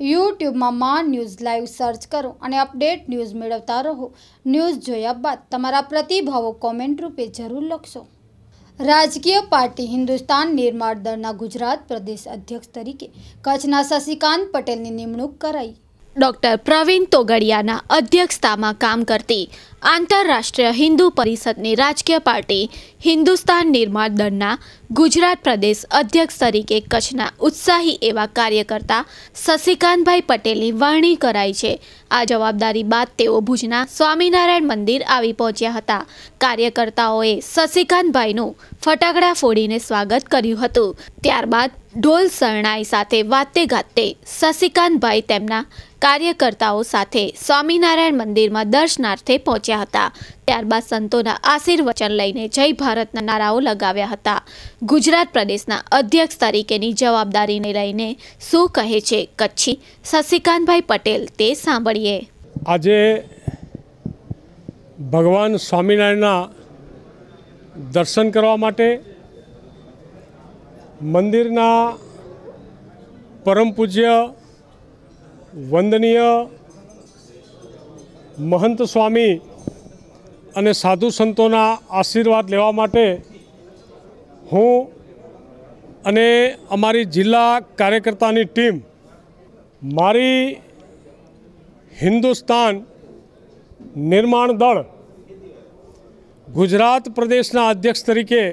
યુટ્યુબમાં માં news live search કરો અને અપડેટ ન્યૂઝ મેળવતા રહો. ન્યૂઝ જોયા બાદ તમારા પ્રતિભાવો કોમેન્ટ રૂપે જરૂર લખશો. રાજકીય પાર્ટી હિન્દુસ્તાન નિર્માણ દળના ગુજરાત પ્રદેશ અધ્યક્ષ તરીકે કચ્છના શશિકાંત પટેલની નિમણૂક કરાઈ. ડોક્ટર પ્રવીણ તોગડિયાના અધ્યક્ષતામાં કામ કરતી આંતરરાષ્ટ્રીય હિન્દુ પરિષદની રાજકીય પાર્ટી હિન્દુસ્તાન નિર્માણ દળના ગુજરાત પ્રદેશ અધ્યક્ષ તરીકે કચ્છના ઉત્સાહી એવા કાર્યકર્તા શશિકાંતભાઈ પટેલની વરણી કરાઈ છે. આ જવાબદારી બાદ તેઓ ભુજના સ્વામિનારાયણ મંદિર આવી પહોંચ્યા હતા. કાર્યકર્તાઓએ શશિકાંતભાઈનું ફટાકડા ફોડીને સ્વાગત કર્યું હતું. ત્યારબાદ ઢોલ શરણાઈ સાથે વાતે ગાતે શશિકાંતભાઈ તેમના કાર્યકર્તાઓ સાથે સ્વામિનારાયણ મંદિરમાં દર્શનાર્થે પહોંચ્યા હતા. ત્યારબાદ સંતોના આશીર્વચન લઈને જય ભારતના નારાઓ લગાવ્યા હતા. ગુજરાત પ્રદેશના અધ્યક્ષ તરીકેની જવાબદારીને લઈને શું કહે છે કચ્છી? શશિકાંતભાઈ પટેલ, તે સાંભળીએ. આજે ભગવાન સ્વામિનારાયણના દર્શન કરવા માટે મંદિરના પરમ પૂજ્ય, વંદનીય મહંત સ્વામી અને સાધુ સંતોના આશીર્વાદ લેવા માટે હું અને અમારી જિલ્લા કાર્યકર્તાની ટીમ, મારી હિન્દુસ્તાન નિર્માણ દળ, ગુજરાત પ્રદેશના અધ્યક્ષ તરીકે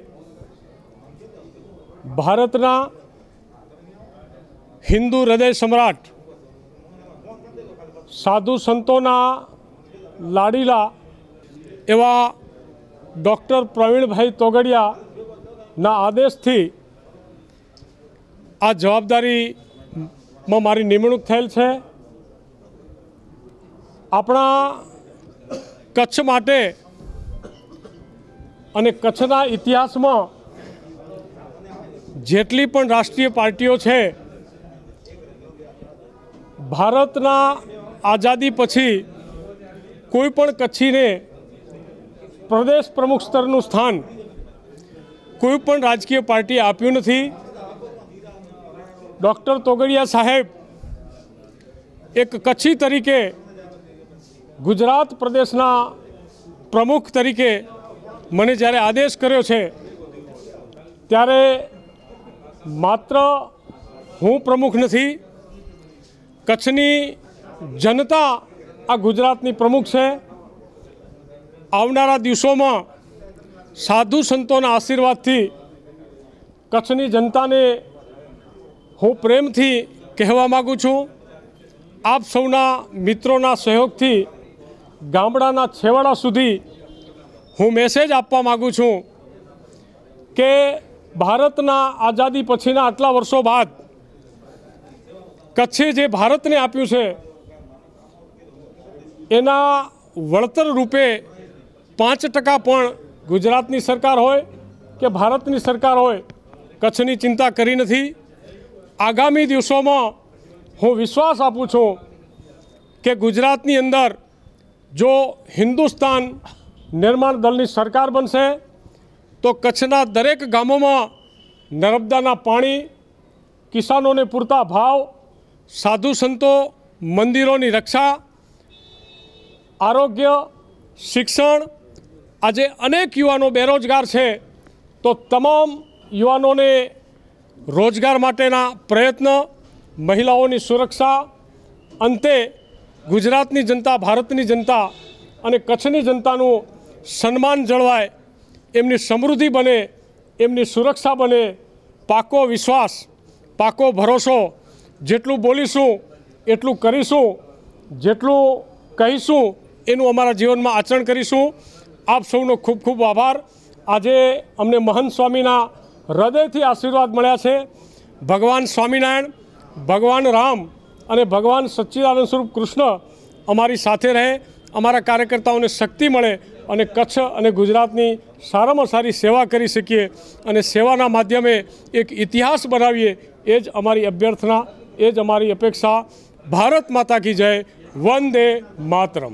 ભારતના હિન્દુ હૃદય સમ્રાટ સાધુ સંતોના લાડીલા એવા ડૉક્ટર પ્રવીણભાઈ તોગડિયાના આદેશથી આ જવાબદારીમાં મારી નિમણૂક થયેલ છે. આપણા કચ્છ માટે અને કચ્છના ઇતિહાસમાં જેટલી પણ રાષ્ટ્રીય પાર્ટીઓ છે, ભારતના આઝાદી પછી કોઈ પણ કચ્છીને પ્રદેશ પ્રમુખ સ્તરનું સ્થાન કોઈ પણ રાજકીય પાર્ટીએ આપ્યું નથી. ડૉક્ટર તોગડિયા સાહેબ એક કચ્છી તરીકે, ગુજરાત પ્રદેશના પ્રમુખ તરીકે મને જ્યારે આદેશ કર્યો છે, ત્યારે માત્ર હું પ્રમુખ નથી, કચ્છની જનતા આ ગુજરાતની પ્રમુખ છે. આવનારા દિવસોમાં સાધુ સંતોના આશીર્વાદથી કચ્છની જનતાને હું પ્રેમથી કહેવા માગું છું. આપ સૌના મિત્રોના સહયોગથી ગામડાના છેવાડા સુધી હું મેસેજ આપવા માગું છું કે ભારતના આઝાદી પછીના આટલા વર્ષો બાદ કચ્છે જે ભારતને આપ્યું છે, એના વળતર રૂપે પાંચ ટકા પણ ગુજરાતની સરકાર હોય કે ભારતની સરકાર હોય, કચ્છની ચિંતા કરી નથી. આગામી દિવસોમાં હું વિશ્વાસ આપું છું કે ગુજરાતની અંદર જો હિન્દુસ્તાન નિર્માણ દળની સરકાર બનશે તો કચ્છના દરેક ગામોમાં નર્મદાના પાણી, કિસાનોને પૂરતા ભાવ, સાધુ સંતો, મંદિરોની રક્ષા, આરોગ્ય, શિક્ષણ, આજે અનેક યુવાનો બેરોજગાર છે, તો તમામ યુવાનોને રોજગાર માટેના પ્રયત્ન, મહિલાઓની સુરક્ષા, અંતે ગુજરાતની જનતા, ભારતની જનતા અને કચ્છની જનતાનું સન્માન જળવાય. એમની સમૃદ્ધિ બને, એમની સુરક્ષા બને, પાકો વિશ્વાસ, પાકો ભરોસો, જેટલું બોલીશું, એટલું કરીશું, જેટલું કહીશું, એનું અમારા જીવનમાં આચરણ કરીશું. આપ સૌનો ખૂબ ખૂબ આભાર. આજે અમને મહંત સ્વામીના હૃદયથી આશીર્વાદ મળ્યા છે. ભગવાન સ્વામિનારાયણ, ભગવાન રામ અને ભગવાન સચ્ચિદાનંદ સ્વરૂપ કૃષ્ણ અમારી સાથે રહે. અમારા કાર્યકર્તાઓને શક્તિ મળે અને કચ્છ અને ગુજરાતની સારામાં સારી સેવા કરી શકીએ અને સેવાના માધ્યમે એક ઇતિહાસ બનાવીએ, એ જ અમારી અભ્યર્થના, એ જ અમારી અપેક્ષા. ભારત માતા કી જય, વંદે માતરમ.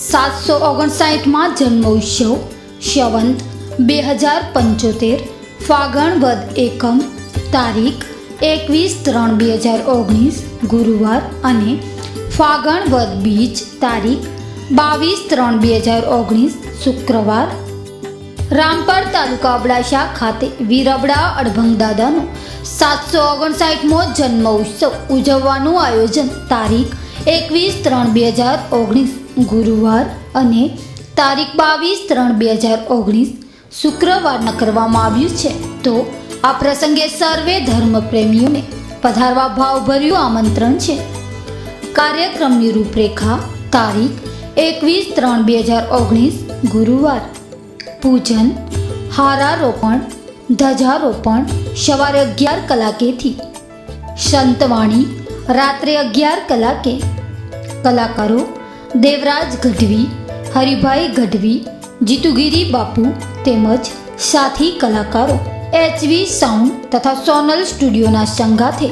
સાતસો ઓગણસાઠમાં જન્મોત્સવ શવંત બે હજાર પંચોતેર, ફાગણ વદ એકમ, તારીખ એકવીસ ત્રણ બે હજાર ઓગણીસ, ગુરુવાર અને ફાગણ વદ બીજ, તારીખ બાવીસ ત્રણ બે હજાર ઓગણીસ, શુક્રવાર. રામપર તાલુકા અબડાસા ખાતે વીરબડા અડભંગ દાદાનો સાતસો ઓગણસાઠમો જન્મ ઉત્સવ ઉજવવાનું આયોજન, તારીખ એકવીસ ત્રણ બે હજાર ઓગણીસ. ગુરુવાર અને તારીખ બાવીસ ત્રણ બે હજાર ઓગણીસ શુક્રવારના કરવામાં આવ્યું છે. તો આ પ્રસંગે સર્વે ધર્મપ્રેમીઓને પધારવા ભાવભર્યું આમંત્રણ છે. કાર્યક્રમની રૂપરેખા તારીખ એકવીસ ત્રણ બે હજાર ઓગણીસ ગુરુવાર. પૂજન, હારારોપણ ધ્વજારોપણ સવારે અગિયાર કલાકેથી. સંતવાણી, રાત્રે અગિયાર કલાકે. કલાકારો દેવરાજ ગઢવી, હરિભાઈ ગઢવી, જીતુગીરી બાપુ તેમજ સાથી કલાકારો એચવી સાઉન્ડ તથા સોનલ સ્ટુડિયોના સંગાથે.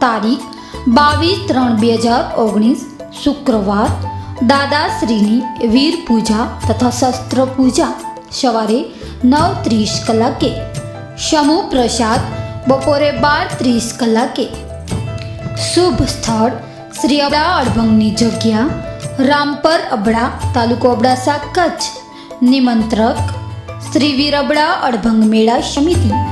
તારીખ બાવીસ ત્રણ બે હજાર ઓગણીસ, શુક્રવાર, દાદાશ્રીની વીર પૂજા તથા શસ્ત્ર પૂજા, સવારે નવ ત્રીસ કલાકે. સમૂહ પ્રસાદ બપોરે બાર ત્રીસ કલાકે. શુભ સ્થળ શ્રી અબડા અડભંગની જગ્યા રામપર અબડા તાલુકો અબડાસા કચ્છ. નિમંત્રક શ્રી વીર અબડા અડભંગ મેળા સમિતિ.